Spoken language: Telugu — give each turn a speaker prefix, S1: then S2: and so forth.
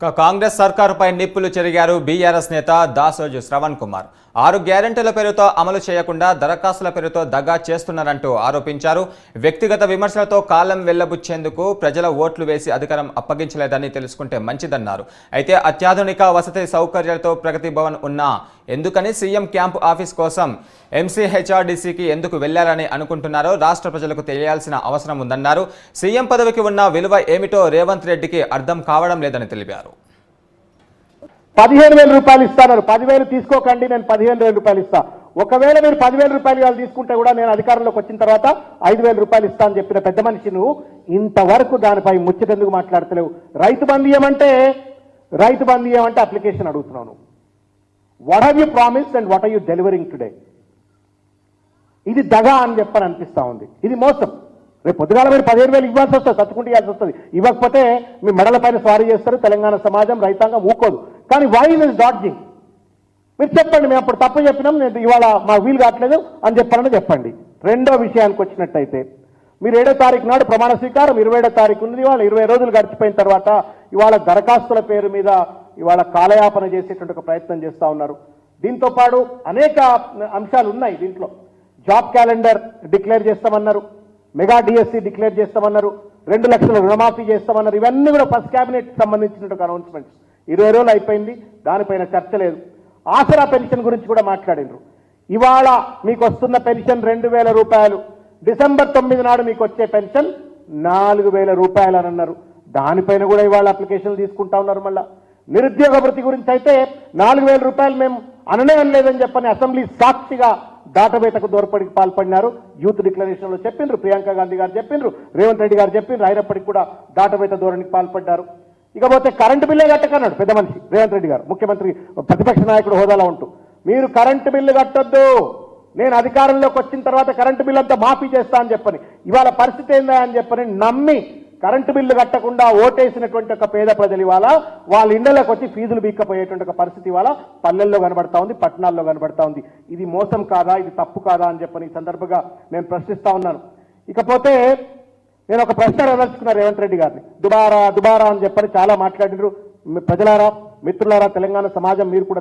S1: కాంగ్రెస్ సర్కారుపై నిప్పులు చెరిగారు బీఆర్ఎస్ నేత దాసోజు శ్రవణ్ కుమార్. ఆరు గ్యారెంటీల పేరుతో అమలు చేయకుండా దరఖాస్తుల పేరుతో దగా చేస్తున్నారంటూ ఆరోపించారు. వ్యక్తిగత విమర్శలతో కాలం వెళ్ళబుచ్చేందుకు ప్రజల ఓట్లు వేసి అధికారం అప్పగించలేదని తెలుసుకుంటే మంచిదన్నారు. అయితే అత్యాధునిక వసతి సౌకర్యాలతో ప్రగతి భవన్ ఉన్నా ఎందుకని సీఎం క్యాంపు ఆఫీస్ కోసం ఎంసీహెచ్ఆర్డీసీకి ఎందుకు వెళ్ళారని అనుకుంటున్నారో రాష్ట్ర ప్రజలకు తెలియాల్సిన అవసరం ఉందన్నారు. సీఎం పదవికి ఉన్న విలువ ఏమిటో రేవంత్ రెడ్డికి అర్థం కావడం లేదని తెలిపారు.
S2: పదిహేను వేల రూపాయలు ఇస్తాను పదివేలు తీసుకోకండి నేను పదిహేను వేల రూపాయలు ఇస్తా. ఒకవేళ మీరు పదివేల రూపాయలు వాళ్ళు తీసుకుంటే కూడా నేను అధికారంలోకి వచ్చిన తర్వాత ఐదు వేల రూపాయలు ఇస్తా అని చెప్పిన పెద్ద మనిషి నువ్వు ఇంతవరకు దానిపై ముచ్చటెందుకు మాట్లాడతలేవు. రైతు బంధు ఏమంటే రైతు బంధు ఏమంటే అప్లికేషన్ అడుగుతున్నాను what are you promise and what are you delivering today ఇది దగా అని చెప్పని అనిపిస్తా ఉంది. ఇది మోసం. రేపు పొద్దుగాల మీరు పదిహేను వేలు ఇవ్వాల్సి వస్తుంది తచ్చుకుంటూ ఇవ్వాల్సి వస్తుంది. ఇవ్వకపోతే మీ మెడల పైన స్వారీ చేస్తారు తెలంగాణ సమాజం రైతాంగం ఊకోదు. కానీ వై ఇస్ డాడ్జింగ్ మీరు చెప్పండి మేము అప్పుడు తప్పు చెప్పినాం నేను ఇవాళ మా వీలు కావట్లేదు అని చెప్పాలని చెప్పండి. రెండో విషయానికి వచ్చినట్టయితే మీరు ఏడో తారీఖు నాడు ప్రమాణ స్వీకారం ఇరవై ఏడో తారీఖు ఉంది ఇవాళ ఇరవై రోజులు గడిచిపోయిన తర్వాత ఇవాళ దరఖాస్తుల పేరు మీద ఇవాళ కాలయాపన చేసేటువంటి ఒక ప్రయత్నం చేస్తూ ఉన్నారు. దీంతో పాటు అనేక అంశాలు ఉన్నాయి దీంట్లో. జాబ్ క్యాలెండర్ డిక్లేర్ చేస్తామన్నారు. మెగా డిఎస్సి డిక్లేర్ చేస్తామన్నారు. రెండు లక్షల రుణమాఫీ చేస్తామన్నారు. ఇవన్నీ కూడా ఫస్ట్ క్యాబినెట్ సంబంధించినటువంటి అనౌన్స్మెంట్స్. ఇరవై రోజులు అయిపోయింది. దానిపైన చర్చ లేదు. ఆసరా పెన్షన్ గురించి కూడా మాట్లాడినరు. ఇవాళ మీకు వస్తున్న పెన్షన్ రెండు వేల రూపాయలు. డిసెంబర్ తొమ్మిది నాడు మీకు వచ్చే పెన్షన్ నాలుగు వేల రూపాయలు అని అన్నారు. దానిపైన కూడా ఇవాళ అప్లికేషన్లు తీసుకుంటా ఉన్నారు మళ్ళా. నిరుద్యోగ వృత్తి గురించి అయితే నాలుగు వేల రూపాయలు మేము అననే అనలేదని చెప్పని అసెంబ్లీ సాక్షిగా దాటబేటకు దోర్పడికి పాల్పడినారు. యూత్ డిక్లరేషన్లో చెప్పిండ్రు. ప్రియాంక గాంధీ గారు చెప్పిండ్రు. రేవంత్ రెడ్డి గారు చెప్పిండ్రు. అయినప్పటికీ కూడా దాటవేత ధోరణికి పాల్పడ్డారు. ఇకపోతే కరెంటు బిల్లే కట్టకన్నాడు పెద్ద మనిషి రేవంత్ రెడ్డి గారు. ముఖ్యమంత్రి ప్రతిపక్ష నాయకుడు హోదాలో ఉంటూ. మీరు కరెంటు బిల్లు కట్టొద్దు. నేను అధికారంలోకి వచ్చిన తర్వాత కరెంటు బిల్లు అంతా మాఫీ చేస్తా అని చెప్పని. ఇవాళ పరిస్థితి ఏందా అని చెప్పని నమ్మి కరెంటు బిల్లు కట్టకుండా ఓటేసినటువంటి ఒక పేద ప్రజలు ఇవాళ వాళ్ళ ఇండ్లకు వచ్చి ఫీజులు బీక్కపోయేటువంటి ఒక పరిస్థితి ఇవాళ పల్లెల్లో కనబడతా ఉంది పట్టణాల్లో కనబడతా ఉంది. ఇది మోసం కాదా ఇది తప్పు కాదా అని చెప్పని ఈ సందర్భంగా నేను ప్రశ్నిస్తా ఉన్నాను. ఇకపోతే నేను ఒక ప్రశ్న అడగదలుచుకున్నా రేవంత్ రెడ్డి గారిని. దుబారా దుబారా అని చెప్పని చాలా మాట్లాడినారు. ప్రజలారా మిత్రులారా తెలంగాణ సమాజం మీరు కూడా